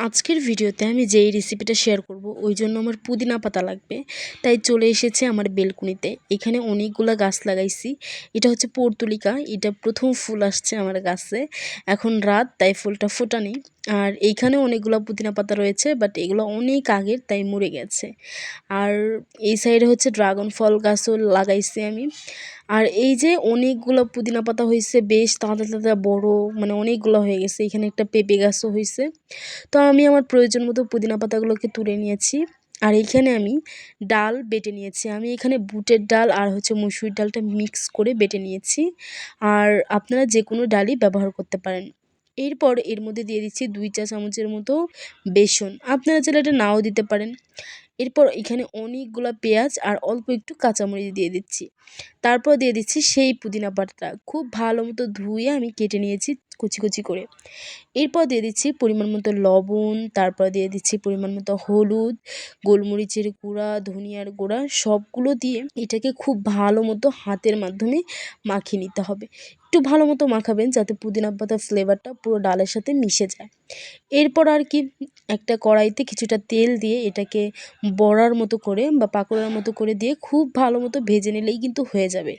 আজকের ভিডিওতে আমি যেই রেসিপিটা শেয়ার করব, ওই জন্য আমার পুদিনা পাতা লাগবে। তাই চলে এসেছে আমার বেলকুনিতে। এখানে অনেকগুলো গাছ লাগাইছি। এটা হচ্ছে পর্তুলিকা। এটা প্রথম ফুল আসছে আমার গাছে। এখন রাত, তাই ফুলটা ফোটানি। আর এইখানে অনেকগুলো পুদিনা পাতা রয়েছে বাট এগুলো অনেক আগের, তাই মরে গেছে। আর এই সাইডে হচ্ছে ড্রাগন ফল গাছও লাগাইছি আমি। আর এই যে অনেকগুলো পুদিনা পাতা হয়েছে বেশ তাজা তাজা বড় মানে অনেকগুলো হয়ে গেছে। এখানে একটা পেঁপে গাছও হয়েছে তো আমি আমার প্রয়োজন মতো পুদিনা পাতাগুলোকে তুলে নিয়েছি। আর এইখানে আমি ডাল বেটে নিয়েছি। আমি এখানে বুটের ডাল আর হচ্ছে মুসুরির ডালটা মিক্স করে বেটে নিয়েছি। আর আপনারা যে কোনো ডালই ব্যবহার করতে পারেন। এরপর এর মধ্যে দিয়ে দিচ্ছি দুই চা চামচের মতো বেসন। আপনারা চাইলে এটা নাও দিতে পারেন। এরপর এখানে অনেকগুলো পেঁয়াজ আর অল্প একটু কাঁচামরিচ দিয়ে দিচ্ছি। তারপর দিয়ে দিচ্ছি সেই পুদিনা পাতাটা। খুব ভালো মতো ধুয়ে আমি কেটে নিয়েছি কুচি কুচি করে। এরপর দিয়ে দিচ্ছি পরিমাণ মতো লবণ, তারপর দিয়ে দিচ্ছি পরিমাণ মতো হলুদ, গোলমরিচের গুঁড়া, ধনিয়ার গুঁড়া, সবগুলো দিয়ে এটাকে খুব ভালো মতো হাতের মাধ্যমে মাখিয়ে নিতে হবে। একটু ভালো মতো মাখাবেন যাতে পুদিনা পাতার ফ্লেভারটা পুরো ডালের সাথে মিশে যায়। এরপর আর কি একটা কড়াইতে কিছুটা তেল দিয়ে এটাকে বড়ার মতো করে বা পাকোড়ার মতো করে দিয়ে খুব ভালো মতো ভেজে নিলেই কিন্তু হয়ে যাবে।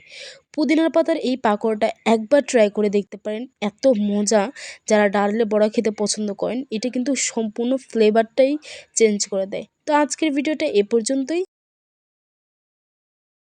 পুদিনার পাতার এই পাকোড়াটা একবার ট্রাই করে দেখতে পারেন, এত মজা। যারা ডালের বড়া খেতে পছন্দ করেন, এটা কিন্তু সম্পূর্ণ ফ্লেভারটাই চেঞ্জ করে দেয়। তো আজকের ভিডিওটা এ পর্যন্তই।